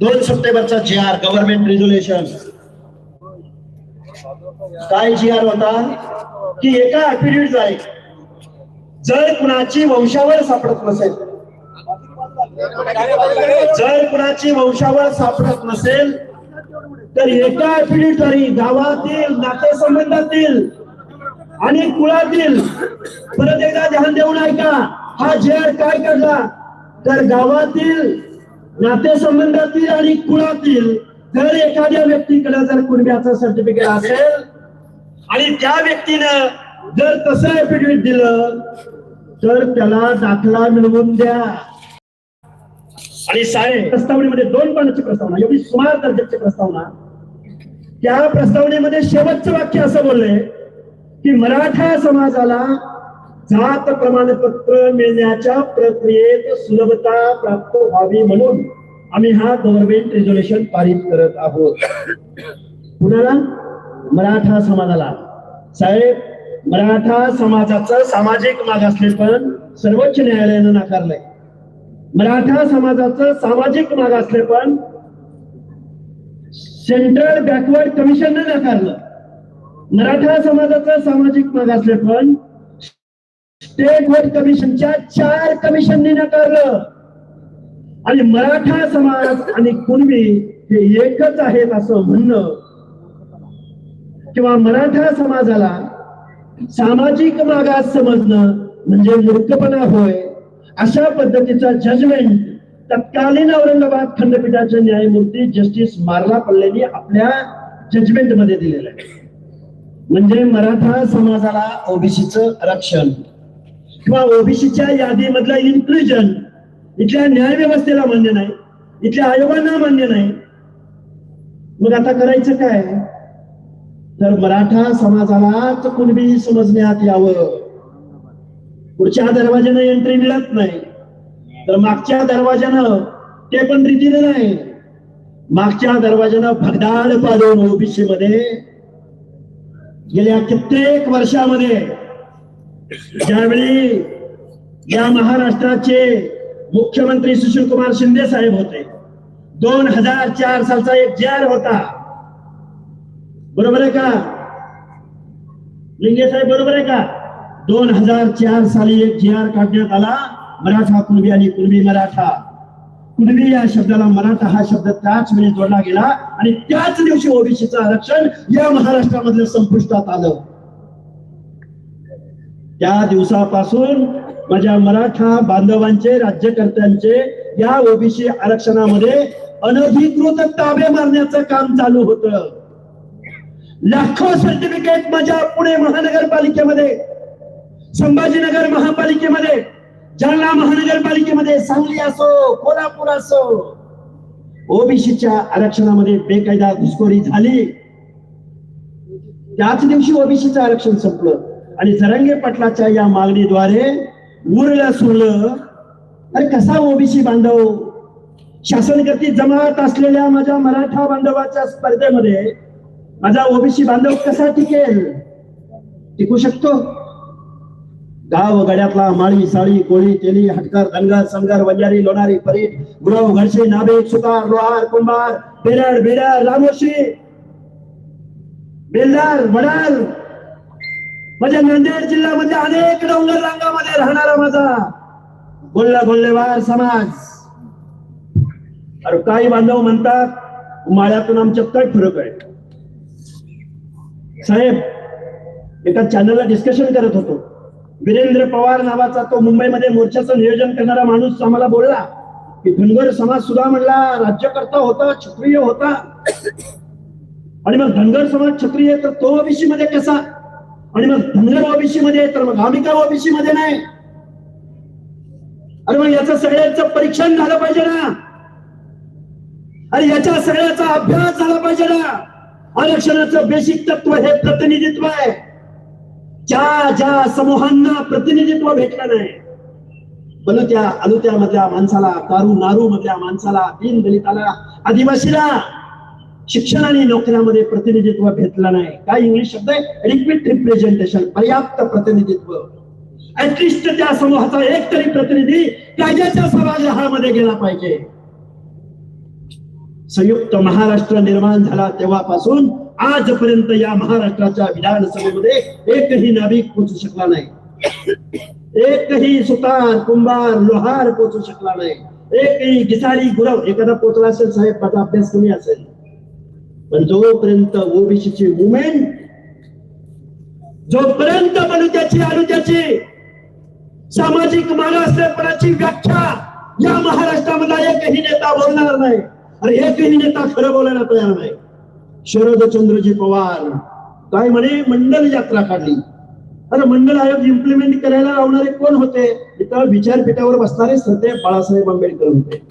दोन सप्टेंबरचा G R government resolution काय जी आर होता? की एका ऍफिडेव्हिट जाय जर कुणाची वंशावळ सापडत नसेल जर कुणाची वंशावळ सापडत नसेल तर एका ऍफिडेव्हिटद्वारे गावातील नातेसंबंधातील आणि कुळातील परत एकदा ध्यान देऊन ऐका हा जेर काय काढला तर गावातील नातेसंबंधातील आणि कुळातील जर एखाद्या व्यक्तीकडे जर कुणब्याचं सर्टिफिकेट असेल आणि त्या व्यक्तीनं जर तसं एफिडेविट दिलं तर त्याला दाखला मिळवून द्या. आणि साहेब प्रस्तावनेमध्ये दोन पानाची प्रस्तावना एवढी सुमार दर्जाची प्रस्तावना. त्या प्रस्तावनेमध्ये शेवटचं वाक्य असं बोललंय की मराठा समाजाला जात प्रमाणपत्र मिळण्याच्या प्रक्रियेत सुलभता प्राप्त व्हावी म्हणून आम्ही हा गव्हर्नमेंट रेझोल्युशन पारित करत आहोत. कुणाला? मराठा समाजाला. साहेब मराठा समाजाचं सामाजिक मागासलेपण सर्वोच्च न्यायालयानं नाकारलंय. मराठा समाजाचं सामाजिक मागासलेपण सेंट्रल बॅकवर्ड कमिशनने नाकारलं. मराठा समाजाचं सामाजिक मागासलेपण स्टेट कमिशनच्या चार कमिशनने नाकारलं. आणि मराठा समाज आणि कुणबी हे एकच आहेत असं म्हणणं. किंवा मराठा समाजाला सामाजिक मागास समजणं म्हणजे मूर्खपणा होय अशा पद्धतीचा जजमेंट तत्कालीन औरंगाबाद खंडपीठाचे न्यायमूर्ती जस्टिस मारला पल्लेनी आपल्या जजमेंटमध्ये दिलेलं आहे. म्हणजे मराठा समाजाला ओबीसीचं आरक्षण किंवा ओबीसीच्या यादीमधला इन्क्लुजन इथल्या न्याय व्यवस्थेला मान्य नाही इथल्या आयोगांना मान्य नाही. मग आता करायचं काय? तर मराठा समाजालाच कुणबी समजण्यात यावं. पुढच्या दरवाज्यानं एंट्री मिळत नाही. तर मागच्या दरवाज्यानं ते पण रीतीने नाही. मागच्या दरवाज्यानं भगदाड पाडून ओबीसी मध्ये गेल्या कित्येक वर्षामध्ये ज्यावेळी या महाराष्ट्राचे मुख्यमंत्री सुशील कुमार शिंदे साहेब होते दोन हजार चार सालचा एक जार होता. बरोबर आहे का? लिंगे साहेब बरोबर आहे का? दोन हजार चार साली एक जी आर काढण्यात आला मराठा कुणबी आणि कुणबी मराठा. कुणबी या शब्दाला मराठा हा शब्द त्याच वेळी जोडला गेला आणि त्याच दिवशी ओबीसीचं आरक्षण या महाराष्ट्रामधलं संपुष्टात आलं. त्या दिवसापासून माझ्या मराठा बांधवांचे राज्यकर्त्यांचे या ओबीसी आरक्षणामध्ये अनधिकृत ताबे मारण्याचं काम चालू होत. लाखो सर्टिफिकेट माझ्या पुणे महानगरपालिकेमध्ये संभाजीनगर महापालिकेमध्ये जालना महानगरपालिकेमध्ये सांगली असो कोल्हापूर असो ओबीसीच्या आरक्षणामध्ये बेकायदा घुसखोरी झाली. त्याच दिवशी ओबीसीचं आरक्षण संपलं. आणि जरंगे पटलाच्या या मागणीद्वारे उरलं सुरलं. अरे कसा ओबीसी बांधव? शासनकर्ती जमात असलेल्या माझ्या मराठा बांधवाच्या स्पर्धेमध्ये माझा ओबीसी बांधव कसा टिकेल? टिकू शकतो? गाव गड्यातला माळी साळी कोळी तेली हटकर धनगर समगर वंजारी लोणारी परीट गुरव घडशी नाभिक सुतार लोहार कुंभार बेरड बेडर रामोशी बेलदार वडाल माझ्या नांदेड जिल्ह्यामध्ये अनेक डोंगर रांगामध्ये राहणारा माझा गोल्ला गोल्लेवार समाज. अरे काही बांधव म्हणतात माळ्यातून आमच्यात काय फरक आहे? साहेब एका चॅनलला डिस्कशन करत होतो. वीरेंद्र पवार नावाचा तो मुंबईमध्ये मोर्चाचं नियोजन करणारा माणूस आम्हाला बोलला की धनगर समाज सुद्धा म्हणला राज्यकर्ता होता क्षत्रिय होता. आणि मग धनगर समाज क्षत्रिय तर तो ओबीसी मध्ये कसा? आणि मग धनगर ओबीसी मध्ये तर मग आम्ही का ओबीसी मध्ये नाही. अरे मग याचं सगळ्यांचं परीक्षण झालं पाहिजे ना. अरे याच्या सगळ्याचा अभ्यास झाला पाहिजे ना. आरक्षणाचं बेसिक तत्व हे प्रतिनिधित्व आहे. ज्या ज्या समूहांना प्रतिनिधित्व भेटलं नाही. बलुत्या अलुत्या मधल्या माणसाला कारू नारू मधल्या माणसाला दीन दलिताला आदिवासीला शिक्षण आणि नोकऱ्यामध्ये प्रतिनिधित्व भेटलं नाही. काय इंग्लिश शब्द आहे? रिपीट रिप्रेझेंटेशन पर्याप्त प्रतिनिधित्व. ऍटलिस्ट त्या समूहाचा एक तरी प्रतिनिधी कायद्याच्या सभागृहामध्ये गेला पाहिजे. संयुक्त महाराष्ट्र निर्माण झाला तेव्हापासून आजपर्यंत या महाराष्ट्राच्या विधानसभेमध्ये एकही नाभिक पोचू शकला नाही. एकही सुतार कुंभार लोहार पोचू शकला नाही. एकही गिसारी गुरव एखादा पोचला असेल साहेब माझा अभ्यास कमी असेल. पण जोपर्यंत ओबीसीची मुवमेंट जोपर्यंत बलुत्याची अनुत्याची सामाजिक मागासलेपणाची व्याख्या या महाराष्ट्रामधला एकही नेता बोलणार नाही अरे एकही नेता खरं बोलायला तयार नाही. शरदचंद्रजी पवार काय म्हणे मंडल यात्रा काढली. अरे मंडल आयोग इम्प्लिमेंट करायला लावणारे कोण होते? इथं विचारपीठावर बसणारे सध्या बाळासाहेब आंबेडकर होते.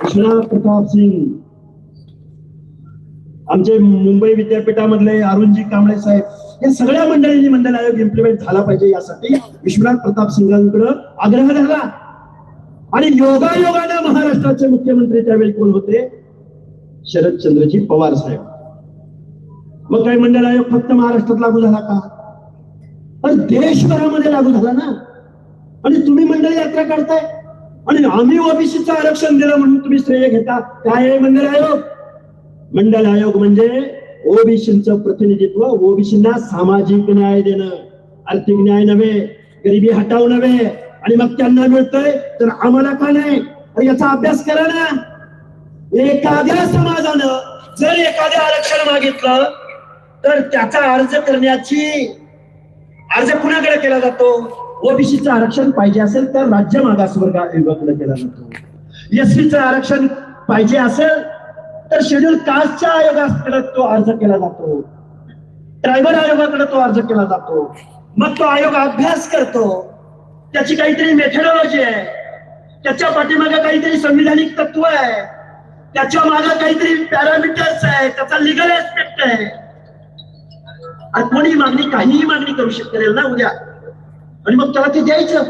कृष्णा प्रताप सिंग आमचे मुंबई विद्यापीठामधले अरुणजी कांबळे साहेब या सगळ्या मंडळींनी मंडळ आयोग इम्प्लिमेंट झाला पाहिजे यासाठी विश्वनाथ प्रताप सिंगांकडे आग्रह झाला आणि योगायोगाने महाराष्ट्राचे मुख्यमंत्री त्यावेळी कोण होते? शरदचंद्रजी पवार साहेब. मग काय मंडळ आयोग फक्त महाराष्ट्रात लागू झाला का? पण देशभरामध्ये लागू झाला ना. आणि तुम्ही मंडळ यात्रा काढताय. आणि आम्ही ओबीसीचं आरक्षण दिलं म्हणून तुम्ही श्रेय घेता. काय आहे मंडळ आयोग मंडळ आयोग म्हणजे ओबीसीचं प्रतिनिधित्व ओबीसींना सामाजिक न्याय देणं. आर्थिक न्याय नव्हे गरिबी हटाव नव्हे आणि मग त्यांना मिळतंय तर आम्हाला का नाही? अरे याचा अभ्यास करा ना. एखाद्या समाजानं जर एखाद्या आरक्षण मागितलं तर त्याचा अर्ज करण्याची अर्ज कुणाकडे केला जातो? ओबीसीचं आरक्षण पाहिजे असेल तर राज्य मागासवर्ग आयोगाकडे केला जातो. एससीचं आरक्षण पाहिजे असेल तर शेड्यूल कास्टच्या आयोगाकडे तो अर्ज केला जातो. ट्रायबल आयोगाकडे तो अर्ज केला जातो. मग तो आयोग अभ्यास करतो. त्याची काहीतरी मेथडॉलॉजी आहे. त्याच्या पाठीमागे काहीतरी संविधानिक तत्व आहे. त्याच्यामागे काहीतरी पॅरामीटर्स आहे. त्याचा लिगल एस्पेक्ट आहे. आणि कोणी मागणी काहीही मागणी करू शकेल ना उद्या आणि मग त्याला ते द्यायचं.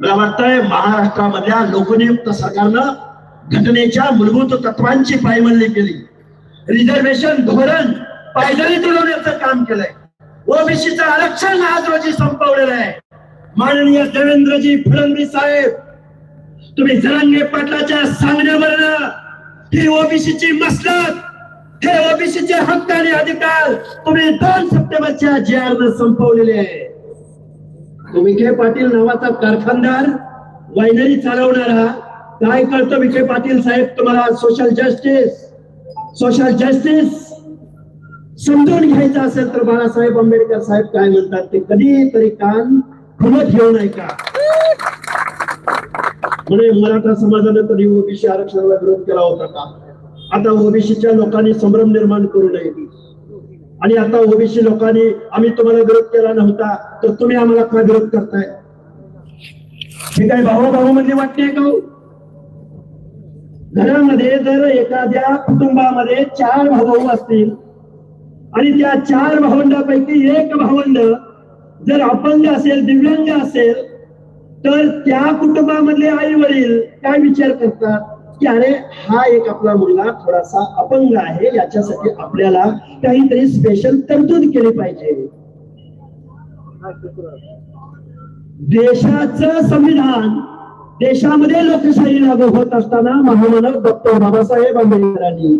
मला वाटतंय महाराष्ट्रामधल्या लोकनियुक्त सरकारनं घटनेच्या मूलभूत तत्वांची पायमल्ली केली. रिझर्वेशन धोरण पायदळी तुलवण्याचं काम केलंय. ओबीसीचं आरक्षण आज रोजी संपवलेलं आहे. माननीय देवेंद्रजी फडणवीस साहेब तुम्ही जरांगे पाटलाच्या सांगण्यावर ही ओबीसीची मसलत हे ओबीसीचे हक्क आणि अधिकार तुम्ही दोन सप्टेंबरच्या जी आर संपवलेले आहे. तुम्ही के पाटील नावाचा कारखानदार वायनरी चालवणारा काय कळतं विखे पाटील साहेब तुम्हाला? सोशल जस्टिस सोशल जस्टिस समजून घ्यायचं असेल तर बाळासाहेब आंबेडकर साहेब काय म्हणतात ते कधी तरी कान खुलत घेऊन ऐका म्हणे मराठा समाजानं कधी ओबीसी आरक्षणाला विरोध केला होता का? आता ओबीसीच्या लोकांनी संभ्रम निर्माण करू नये. आणि आता ओबीसी लोकांनी आम्ही तुम्हाला विरोध केला नव्हता तर तुम्ही आम्हाला का विरोध करताय? हे काय भाऊ भाऊ म्हणजे वाटते का हो? घरामध्ये जर एखाद्या कुटुंबामध्ये चार भाऊ असतील आणि त्या चार भावंडापैकी एक भावंड जर अपंग असेल दिव्यांग असेल तर त्या कुटुंबामधले आई वडील काय विचार करतात? की अरे हा एक आपला मुलगा थोडासा अपंग आहे याच्यासाठी आपल्याला काहीतरी स्पेशल तरतूद केली पाहिजे. देशाचं संविधान देशामध्ये लोकशाही लागू होत असताना महामानव डॉक्टर बाबासाहेब आंबेडकरांनी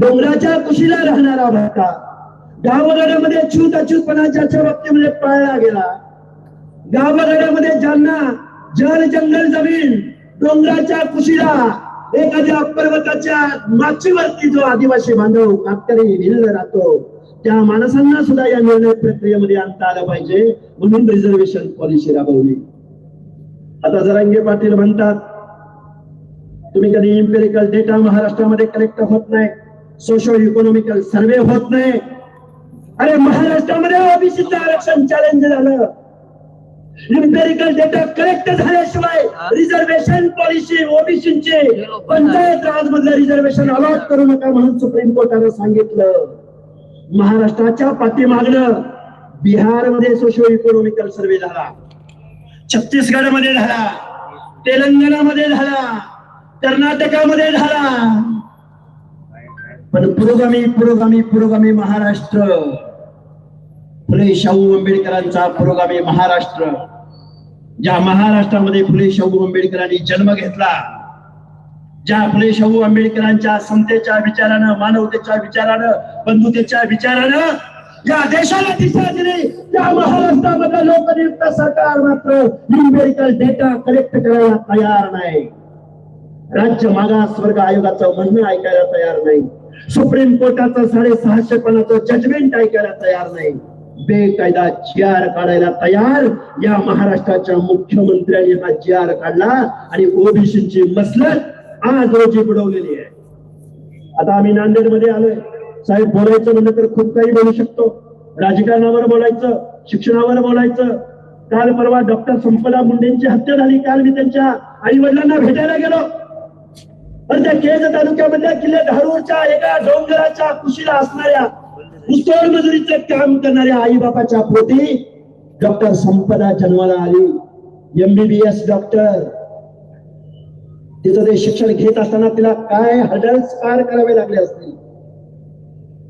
डोंगराच्या कुशीला राहणारा भक्ता गावगडामध्ये छूत अछूतपणाच्या बाबतीमध्ये पाळला गेला. गावगडामध्ये ज्यांना जल जंगल जमीन डोंगराच्या कुशीला एखाद्या पर्वताच्या माचीवरती जो आदिवासी बांधव कातकरी भिल्ल राहतो त्या माणसांना सुद्धा या निर्णय प्रक्रियेमध्ये आणता आलं पाहिजे. म्हणून रिझर्वेशन पॉलिसी राबवली. आता जरांगे पाटील म्हणतात तुम्ही कधी इम्पेरिकल डेटा महाराष्ट्रामध्ये कलेक्ट होत नाही सोशो इकॉनॉमिकल सर्वे होत नाही. अरे महाराष्ट्रामध्ये ओबीसीचं आरक्षण चॅलेंज झालं. इम्पेरिकल डेटा कलेक्ट झाल्याशिवाय रिझर्वेशन पॉलिसी ओबीसीचे पंचायत राजमधलं रिझर्वेशन अलॉट करू नका म्हणून सुप्रीम कोर्टानं सांगितलं. महाराष्ट्राच्या पाठीमागणं बिहारमध्ये सोशो इकॉनॉमिकल सर्वे झाला. छत्तीसगडमध्ये झाला तेलंगणामध्ये झाला कर्नाटकामध्ये झाला पण पुरोगामी पुरोगामी पुरोगामी महाराष्ट्र. फुले शाहू आंबेडकरांचा पुरोगामी महाराष्ट्र. ज्या महाराष्ट्रामध्ये फुले शाहू आंबेडकरांनी जन्म घेतला ज्या फुले शाहू आंबेडकरांच्या समतेच्या विचारानं मानवतेच्या विचारानं बंधुतेच्या विचारानं या देशाला दिशा दिली. त्या लोकनियुक्त सरकार मात्र न्यूमेरिकल डेटा कलेक्ट करायला तयार नाही. राज्य मागास वर्ग आयोगाचं म्हणणं ऐकायला तयार नाही. सुप्रीम कोर्टाचं साडेसहाशे पणाचं जजमेंट ऐकायला तयार नाही. बेकायदा जी आर काढायला तयार. या महाराष्ट्राच्या मुख्यमंत्र्यांनी हा जी आर काढला आणि ओबीसीची मसलत आज रोजी बुडवलेली आहे. आता आम्ही नांदेडमध्ये आलोय. साहेब बोलायचं म्हणलं तर खूप काही बोलू शकतो. राजकारणावर बोलायचं. शिक्षणावर बोलायचं. काल परवा डॉक्टर संपदा मुंडेंची हत्या झाली. काल मी त्यांच्या आई वडिलांना भेटायला गेलो. पण त्या केज तालुक्यामधल्या किल्ले धारूरच्या एका डोंगराच्या कुशीला असणाऱ्या ऊसतोड मजुरीचं काम करणाऱ्या आई बापाच्या पोटी डॉक्टर संपदा जन्माला आली. एमबीबीएस डॉक्टर तिचं ते शिक्षण घेत असताना तिला काय हडल्स पार करावे लागले असतील?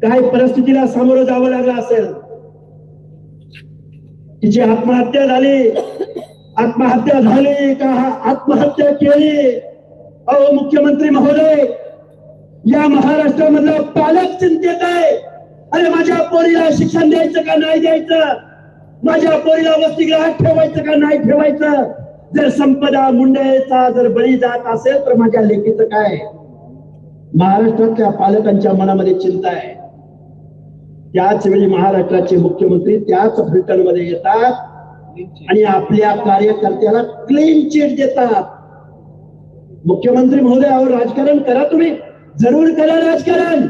काय परिस्थितीला सामोरं जावं लागलं असेल? तिची आत्महत्या झाली. आत्महत्या झाली का? आत्महत्या केली. अहो मुख्यमंत्री महोदय या महाराष्ट्रामधलं पालक चिंतेत आहे. अरे माझ्या पोरीला शिक्षण द्यायचं का नाही द्यायचं? माझ्या पोरीला वसतिगृहात ठेवायचं का नाही ठेवायचं? जर संपदा मुंडेचा जर बळी जात असेल तर माझ्या लेखीचं काय? महाराष्ट्रातल्या पालकांच्या मनामध्ये चिंता आहे. त्याच वेळी महाराष्ट्राचे मुख्यमंत्री त्याच ब्रिटनमध्ये येतात आणि आपल्या कार्यकर्त्याला क्लीन चिट देतात. मुख्यमंत्री महोदय अहो राजकारण करा तुम्ही. जरूर करा राजकारण.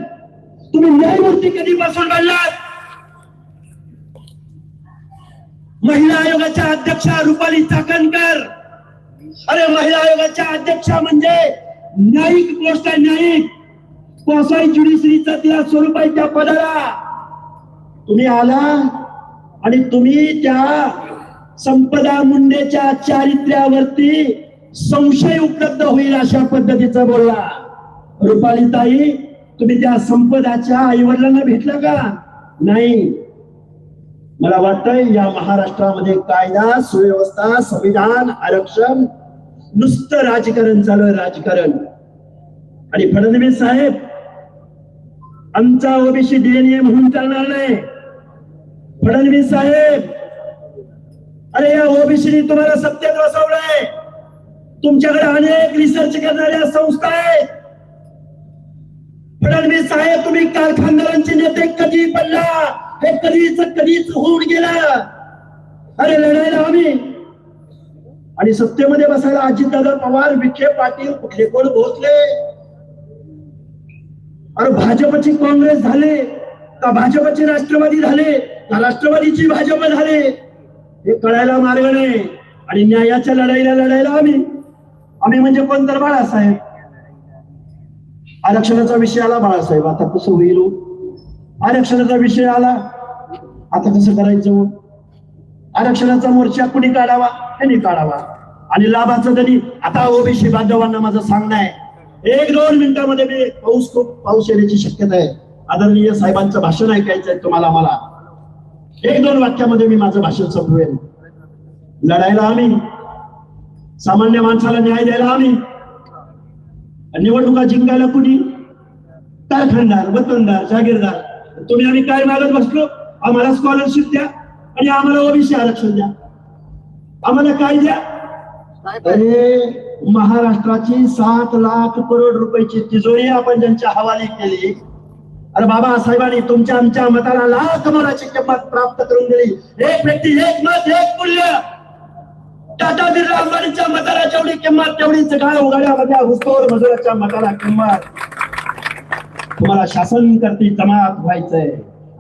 तुम्ही न्यायमूर्ती कधीपासून बनलात? महिला आयोगाच्या अध्यक्षा रुपाली चाकणकर. अरे महिला आयोगाच्या अध्यक्षा म्हणजे न्यायिक पोस्ट आहे न्यायिक. कोसाई ज्युडिशरीचा तिला स्वरूप आहे त्या पदाला. तुम्ही आला आणि तुम्ही त्या संपदा मुंडेच्या चारित्र्यावरती संशय उपलब्ध होईल अशा पद्धतीचा बोलला. रुपाली ताई तुम्ही त्या संपदाच्या आईवडिलांना भेटलं का? नाही. मला वाटतंय या महाराष्ट्रामध्ये कायदा सुव्यवस्था संविधान आरक्षण नुसतं राजकारण चालू आहे राजकारण. आणि फडणवीस साहेब आमचा ओबीसी डीएनए म्हणून चालणार नाही. फडणवीस साहेब अरे या ओबीसीनी तुम्हाला सत्तेत बसवलंय. तुमच्याकडे अनेक रिसर्च करणाऱ्या संस्था आहेत. फडणवीस साहेब तुम्ही कारखानदारांचे नेते कधी पडला हे कधीच कधीच होऊन गेला. अरे लढायला आम्ही. आणि सत्तेमध्ये बसायला अजितदादा पवार विखे पाटील कुठले कोण भोसले? अरे भाजपची काँग्रेस झाले का भाजपचे राष्ट्रवादी झाले? राष्ट्रवादीची भाजप झाले. हे कळायला मार्ग नाही. आणि न्यायाच्या लढाईला लढायला आम्ही. आम्ही म्हणजे कोण तर बाळासाहेब? आरक्षणाचा विषय आला बाळासाहेब. आता कसं होईल हो? आरक्षणाचा विषय आला. आता कसं करायचं हो? आरक्षणाचा मोर्चा कुणी काढावा? त्यांनी काढावा. आणि लाभाचं तरी आता ओबीसी बांधवांना माझं सांगणं आहे. एक दोन मिनिटामध्ये मी पाऊस खूप पाऊस येण्याची शक्यता आहे. आदरणीय साहेबांचं भाषण ऐकायचं आहे तुम्हाला मला. एक दोन वाक्यामध्ये मी माझं भाषण संपवेन. लढायला आम्ही सामान्य माणसाला न्याय द्यायला आम्ही निवडणुका जिंकायला कुणी? कारखानदार वतनदार जागीरदार. तुम्ही आम्ही काय मागत बसलो? आम्हाला स्कॉलरशिप द्या आणि आम्हाला ओबीसी आरक्षण द्या. आम्हाला काय द्या? अरे महाराष्ट्राची सात लाख करोड रुपयाची तिजोरी आपण ज्यांच्या हवाली केली अरे बाबा साहेबांनी तुमच्या आमच्या मताला लाख मोलाची किंमत प्राप्त करून दिली. एक व्यक्ती एक मत एक मूल्य. टाटा बिर्ला अंबानीच्या मताला जेवढी किंमत तेवढीच गाळ उघड्यामध्ये हुस्तोर मजुराच्या मताला किंमत. तुम्हाला शासन करती जमात व्हायचंय.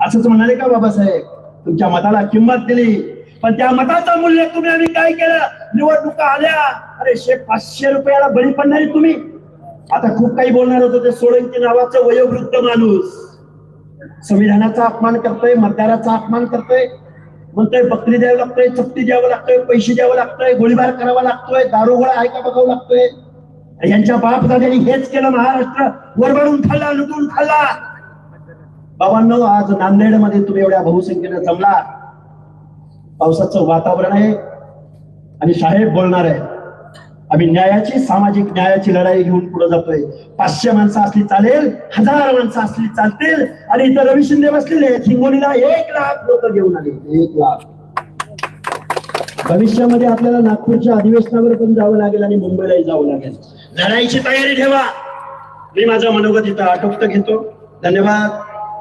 असंच म्हणाले का बाबासाहेब? तुमच्या मताला किंमत दिली. पण त्या मताचं मूल्य तुम्ही आम्ही काय केलं? निवडणुका आल्या. अरे शे पाचशे रुपयाला बळी पडणारी तुम्ही. आता खूप काही बोलणार होतो ते सोळंकी नावाचं वयोवृद्ध माणूस. संविधानाचा अपमान करतोय मतदाराचा अपमान करतोय. म्हणतोय बकरी द्यावं लागतोय चपटी द्यावं लागतोय पैसे द्यावं लागतोय गोळीबार करावा लागतोय दारोगोळा ऐका बघावं लागतोय? यांच्या बाप हेच केलं महाराष्ट्र. वरबडून खाल्ला लुटून खाल्ला. बाबांनो आज नांदेडमध्ये तुम्ही एवढ्या बहुसंख्येनं जमला पावसाचं वातावरण आहे. आणि साहेब बोलणार आहे आम्ही न्यायाची सामाजिक न्यायाची लढाई घेऊन पुढे जातोय. पाचशे माणसं असली चालेल हजार माणसं असली चालतील आणि इथं रवी शिंदे बसलेले हिंगोलीला एक लाख लोक घेऊन आले. एक लाख. भविष्यामध्ये आपल्याला नागपूरच्या अधिवेशनावर पण जावं लागेल आणि मुंबईलाही जावं लागेल. लढाईची तयारी ठेवा. मी माझं मनोगत इथं आटोपत घेतो. धन्यवाद.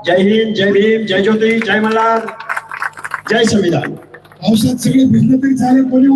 जय हिंद जय भीम जय ज्योती जय मल्हार. जय संविधान. औषध सगळे भिजले तरी चालेल कोणी